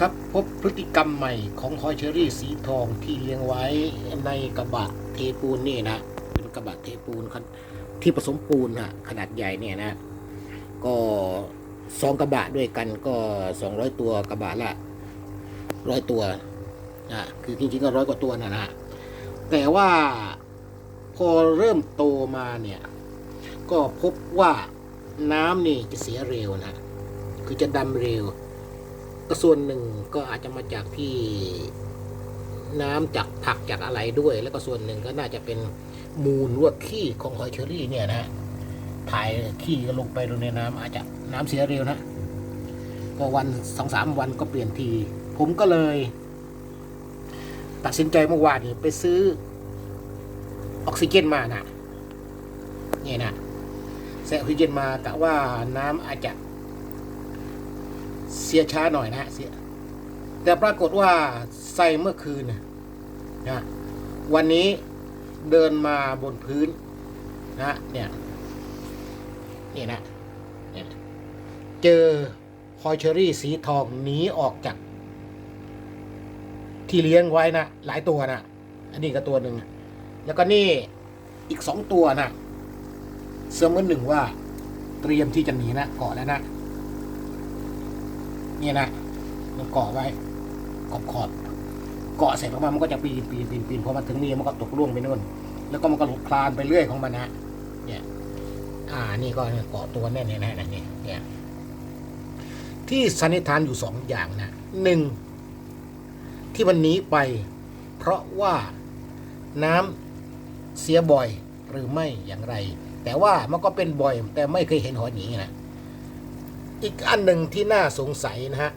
ครับพบพฤติกรรมใหม่ของหอยเชอรี่สีทองที่เลี้ยงไว้ในกระบะเทปูนนี่นะเป็นกระบะเทปูนที่ผสมปูนนะขนาดใหญ่เนี่ยนะ ก็สองกระบะด้วยกันก็สองร้อยตัวกระบะละร้อยตัวนะคือจริงๆก็ร้อยกว่าตัวนะนะแต่ว่าพอเริ่มโตมาเนี่ย ก็พบว่าน้ำนี่จะเสียเร็วนะคือจะดำเร็ว ก็ส่วนหนึ่งก็อาจจะมาจากที่น้ำจากผักจากอะไรด้วย แล้วก็ส่วนหนึ่งก็น่าจะเป็นมูลรวดขี้ของหอยเชอรี่เนี่ยนะถ่ายขี้ก็ลงไปลงในน้ำอาจจะน้ำเสียเร็วนะ ก็วันสองสามวันก็เปลี่ยนที ผมก็เลย ตัดสินใจเมื่อวานนี้ไปซื้อ ออกซิเจนมานะนี่นะใส่ออกซิเจนมากะว่าน้ำอาจจะ เสียช้าหน่อยนะเสีย แต่ปรากฏว่าใส่เมื่อคืนนะนะวันนี้เดินมาบนพื้นนะเนี่ยนี่นะเนี่ยเจอฮอยเชอรี่สีทองหนีออกจาก ที่เลี้ยงไว้นะหลายตัวนะอันนี้ก็ตัวหนึ่งแล้วก็นี่อีกสองตัวนะเสมือนหนึ่งว่าเตรียมที่จะหนีนะเกาะแล้วนะ เนี่ยนะมันเกาะไว้ขอบขอบเกาะเสร็จแล้วมันก็จะปีนปีนปีนปีนพอมาถึงนี่มันก็ตกล่วงไปนู่น แล้วก็มันก็หลุดคลานไปเรื่อยของมันนะเนี่ย อ่านี่ก็เกาะตัวแน่นๆนะเนี่ยเนี่ยที่สันนิษฐานอยู่สองอย่างนะหนึ่งที่มันหนีไป เพราะว่าน้ำเสียบ่อยหรือไม่อย่างไร แต่ว่ามันก็เป็นบ่อย แต่ไม่เคยเห็นหอยหนีนะ อีกอันหนึ่งที่น่าสงสัยนะฮะ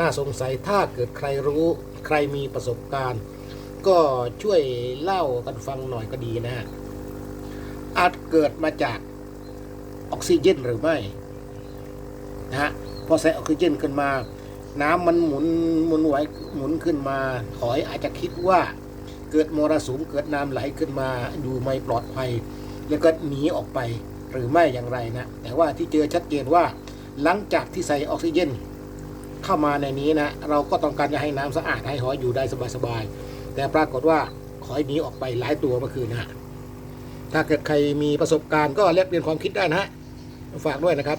น่าสงสัยถ้าเกิดใครรู้ใครมีประสบการณ์ ก็ช่วยเล่ากันฟังหน่อยก็ดีนะฮะ อาจเกิดมาจากออกซิเจนหรือไม่นะฮะพอใส่ออกซิเจนขึ้นมา น้ำมันหมุนหมุนไหวหมุนขึ้นมา หอยอาจจะคิดว่าเกิดมรสุมเกิดน้ำไหลขึ้นมาอยู่ไม่ปลอดภัย แล้วก็หนีออกไปหรือไม่อย่างไรนะ แต่ว่าที่เจอชัดเจนว่า หลังจากที่ใส่ออกซิเจนเข้ามาในนี้นะ เราก็ต้องการจะให้น้ำสะอาดให้หอยอยู่ได้สบายๆ แต่ปรากฏว่าหอยหนีออกไปหลายตัวเมื่อคืนนะฮะถ้าเกิดใครมีประสบการณ์ก็แลกเปลี่ยนความคิดได้นะ ฝากด้วยนะครับ